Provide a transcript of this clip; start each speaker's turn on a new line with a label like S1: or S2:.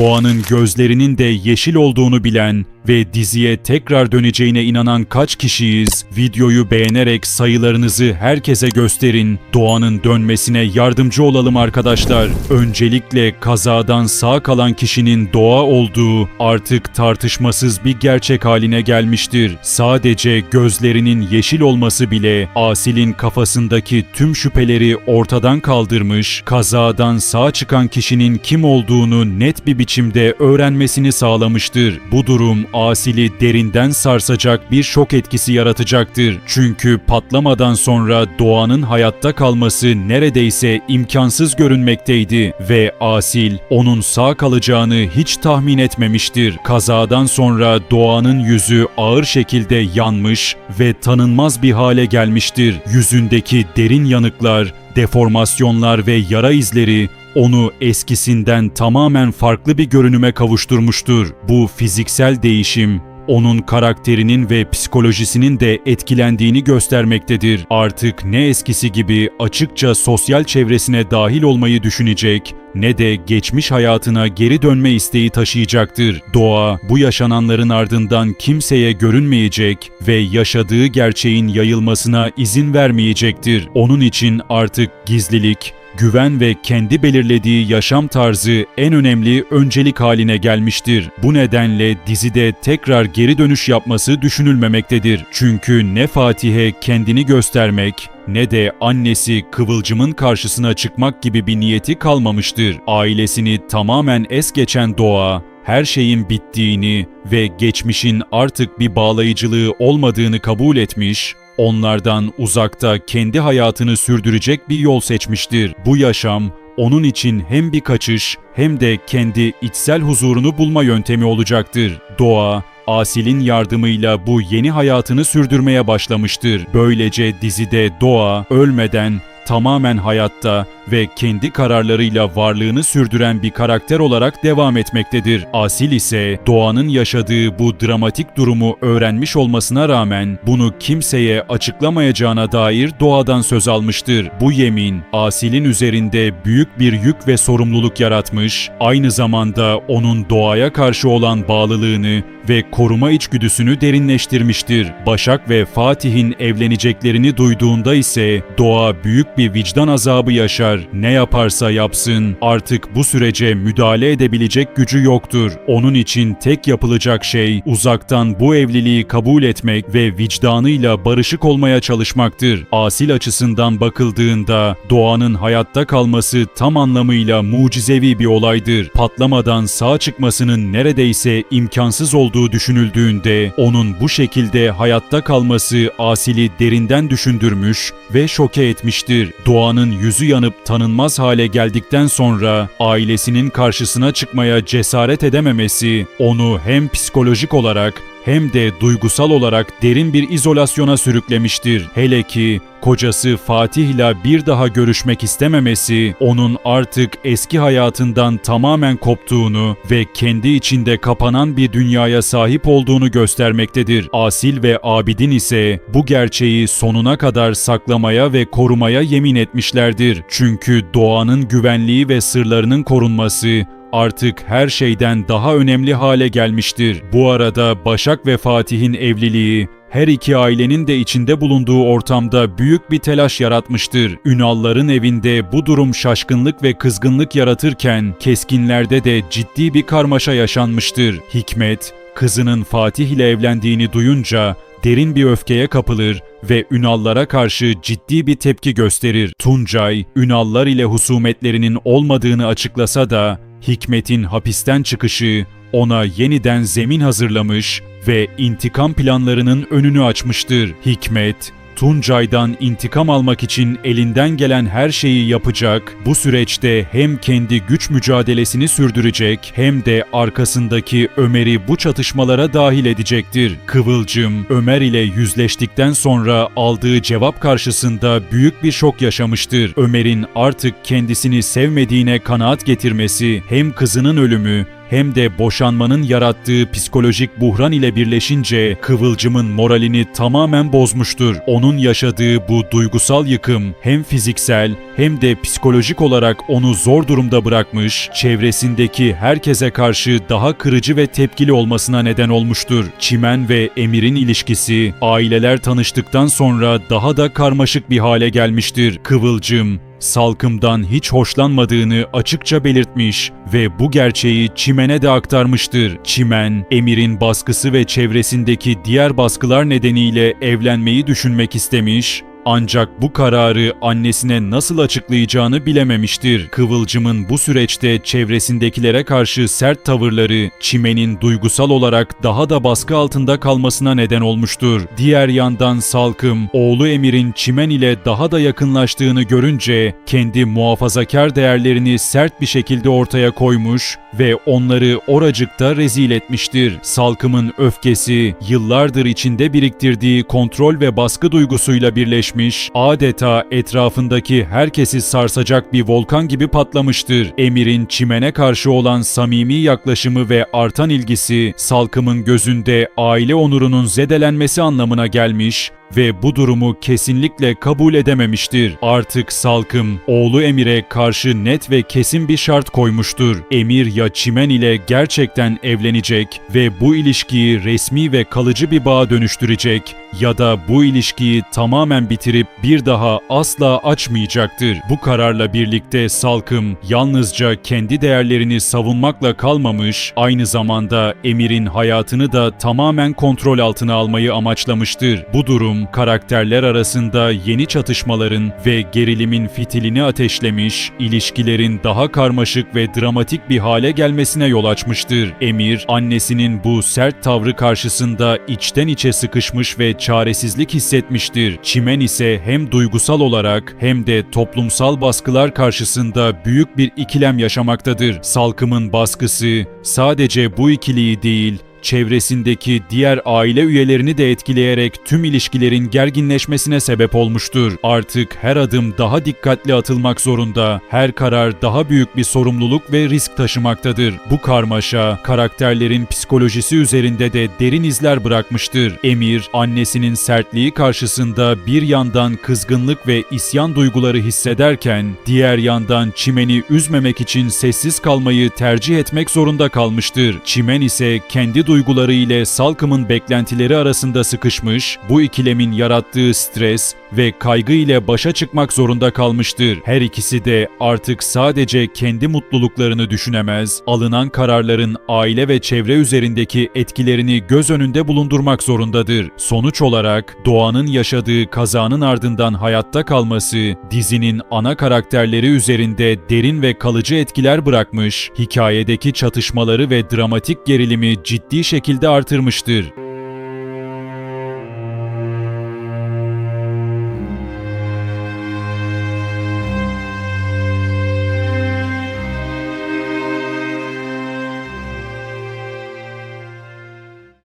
S1: Doğan'ın gözlerinin de yeşil olduğunu bilen ve diziye tekrar döneceğine inanan kaç kişiyiz? Videoyu beğenerek sayılarınızı herkese gösterin. Doğan'ın dönmesine yardımcı olalım arkadaşlar. Öncelikle kazadan sağ kalan kişinin Doğa olduğu artık tartışmasız bir gerçek haline gelmiştir. Sadece gözlerinin yeşil olması bile Asil'in kafasındaki tüm şüpheleri ortadan kaldırmış, kazadan sağ çıkan kişinin kim olduğunu net bir biçimde öğrenmesini sağlamıştır. Bu durum Asil'i derinden sarsacak bir şok etkisi yaratacaktır. Çünkü patlamadan sonra Doğan'ın hayatta kalması neredeyse imkansız görünmekteydi ve Asil onun sağ kalacağını hiç tahmin etmemiştir. Kazadan sonra Doğan'ın yüzü ağır şekilde yanmış ve tanınmaz bir hale gelmiştir. Yüzündeki derin yanıklar, deformasyonlar ve yara izleri onu eskisinden tamamen farklı bir görünüme kavuşturmuştur. Bu fiziksel değişim onun karakterinin ve psikolojisinin de etkilendiğini göstermektedir. Artık ne eskisi gibi açıkça sosyal çevresine dahil olmayı düşünecek ne de geçmiş hayatına geri dönme isteği taşıyacaktır. Doğa bu yaşananların ardından kimseye görünmeyecek ve yaşadığı gerçeğin yayılmasına izin vermeyecektir. Onun için artık gizlilik, güven ve kendi belirlediği yaşam tarzı en önemli öncelik haline gelmiştir. Bu nedenle dizide tekrar geri dönüş yapması düşünülmemektedir. Çünkü ne Fatih'e kendini göstermek ne de annesi Kıvılcım'ın karşısına çıkmak gibi bir niyeti kalmamıştır. Ailesini tamamen es geçen Doğa, her şeyin bittiğini ve geçmişin artık bir bağlayıcılığı olmadığını kabul etmiş, onlardan uzakta kendi hayatını sürdürecek bir yol seçmiştir. Bu yaşam onun için hem bir kaçış hem de kendi içsel huzurunu bulma yöntemi olacaktır. Doğa, Asil'in yardımıyla bu yeni hayatını sürdürmeye başlamıştır. Böylece dizide Doğa ölmeden tamamen hayatta ve kendi kararlarıyla varlığını sürdüren bir karakter olarak devam etmektedir. Asil ise Doğan'ın yaşadığı bu dramatik durumu öğrenmiş olmasına rağmen bunu kimseye açıklamayacağına dair Doğa'dan söz almıştır. Bu yemin Asil'in üzerinde büyük bir yük ve sorumluluk yaratmış, aynı zamanda onun Doğa'ya karşı olan bağlılığını ve koruma içgüdüsünü derinleştirmiştir. Başak ve Fatih'in evleneceklerini duyduğunda ise Doğa büyük bir vicdan azabı yaşar. Ne yaparsa yapsın artık bu sürece müdahale edebilecek gücü yoktur. Onun için tek yapılacak şey uzaktan bu evliliği kabul etmek ve vicdanıyla barışık olmaya çalışmaktır. Asil açısından bakıldığında Doğan'ın hayatta kalması tam anlamıyla mucizevi bir olaydır. Patlamadan sağ çıkmasının neredeyse imkansız olduğu düşünüldüğünde onun bu şekilde hayatta kalması Asil'i derinden düşündürmüş ve şoke etmiştir. Doğan'ın yüzü yanıp tanınmaz hale geldikten sonra ailesinin karşısına çıkmaya cesaret edememesi onu hem psikolojik olarak hem de duygusal olarak derin bir izolasyona sürüklemiştir. Hele ki kocası Fatih ile bir daha görüşmek istememesi onun artık eski hayatından tamamen koptuğunu ve kendi içinde kapanan bir dünyaya sahip olduğunu göstermektedir. Asil ve Abidin ise bu gerçeği sonuna kadar saklamaya ve korumaya yemin etmişlerdir. Çünkü doğanın güvenliği ve sırlarının korunması artık her şeyden daha önemli hale gelmiştir. Bu arada Başak ve Fatih'in evliliği her iki ailenin de içinde bulunduğu ortamda büyük bir telaş yaratmıştır. Ünalların evinde bu durum şaşkınlık ve kızgınlık yaratırken keskinlerde de ciddi bir karmaşa yaşanmıştır. Hikmet, kızının Fatih ile evlendiğini duyunca derin bir öfkeye kapılır ve Ünallara karşı ciddi bir tepki gösterir. Tuncay, Ünallar ile husumetlerinin olmadığını açıklasa da Hikmet'in hapisten çıkışı ona yeniden zemin hazırlamış ve intikam planlarının önünü açmıştır. Hikmet, Tuncay'dan intikam almak için elinden gelen her şeyi yapacak, bu süreçte hem kendi güç mücadelesini sürdürecek hem de arkasındaki Ömer'i bu çatışmalara dahil edecektir. Kıvılcım, Ömer ile yüzleştikten sonra aldığı cevap karşısında büyük bir şok yaşamıştır. Ömer'in artık kendisini sevmediğine kanaat getirmesi hem kızının ölümü hem de boşanmanın yarattığı psikolojik buhran ile birleşince Kıvılcım'ın moralini tamamen bozmuştur. Onun yaşadığı bu duygusal yıkım hem fiziksel hem de psikolojik olarak onu zor durumda bırakmış, çevresindeki herkese karşı daha kırıcı ve tepkili olmasına neden olmuştur. Çimen ve Emir'in ilişkisi aileler tanıştıktan sonra daha da karmaşık bir hale gelmiştir. Kıvılcım, Salkım'dan hiç hoşlanmadığını açıkça belirtmiş ve bu gerçeği Çimen'e de aktarmıştır. Çimen, Emir'in baskısı ve çevresindeki diğer baskılar nedeniyle evlenmeyi düşünmek istemiş ancak bu kararı annesine nasıl açıklayacağını bilememiştir. Kıvılcım'ın bu süreçte çevresindekilere karşı sert tavırları Çimen'in duygusal olarak daha da baskı altında kalmasına neden olmuştur. Diğer yandan Salkım, oğlu Emir'in Çimen ile daha da yakınlaştığını görünce kendi muhafazakar değerlerini sert bir şekilde ortaya koymuş ve onları oracıkta rezil etmiştir. Salkım'ın öfkesi yıllardır içinde biriktirdiği kontrol ve baskı duygusuyla birleşmiş, adeta etrafındaki herkesi sarsacak bir volkan gibi patlamıştır. Emir'in çimene karşı olan samimi yaklaşımı ve artan ilgisi Salkım'ın gözünde aile onurunun zedelenmesi anlamına gelmiş ve bu durumu kesinlikle kabul edememiştir. Artık Salkım, oğlu Emir'e karşı net ve kesin bir şart koymuştur. Emir ya Çimen ile gerçekten evlenecek ve bu ilişkiyi resmi ve kalıcı bir bağa dönüştürecek ya da bu ilişkiyi tamamen bitirip bir daha asla açmayacaktır. Bu kararla birlikte Salkım yalnızca kendi değerlerini savunmakla kalmamış, aynı zamanda Emir'in hayatını da tamamen kontrol altına almayı amaçlamıştır. Bu durum karakterler arasında yeni çatışmaların ve gerilimin fitilini ateşlemiş, ilişkilerin daha karmaşık ve dramatik bir hale gelmesine yol açmıştır. Emir, annesinin bu sert tavrı karşısında içten içe sıkışmış ve çaresizlik hissetmiştir. Çimen ise hem duygusal olarak hem de toplumsal baskılar karşısında büyük bir ikilem yaşamaktadır. Salkımın baskısı sadece bu ikiliyi değil, çevresindeki diğer aile üyelerini de etkileyerek tüm ilişkilerin gerginleşmesine sebep olmuştur. Artık her adım daha dikkatli atılmak zorunda, her karar daha büyük bir sorumluluk ve risk taşımaktadır. Bu karmaşa, karakterlerin psikolojisi üzerinde de derin izler bırakmıştır. Emir, annesinin sertliği karşısında bir yandan kızgınlık ve isyan duyguları hissederken, diğer yandan Çimen'i üzmemek için sessiz kalmayı tercih etmek zorunda kalmıştır. Çimen ise kendi duyguları ile Salkım'ın beklentileri arasında sıkışmış, bu ikilemin yarattığı stres ve kaygı ile başa çıkmak zorunda kalmıştır. Her ikisi de artık sadece kendi mutluluklarını düşünemez, alınan kararların aile ve çevre üzerindeki etkilerini göz önünde bulundurmak zorundadır. Sonuç olarak Doğan'ın yaşadığı kazanın ardından hayatta kalması, dizinin ana karakterleri üzerinde derin ve kalıcı etkiler bırakmış, hikayedeki çatışmaları ve dramatik gerilimi şekilde artırmıştır.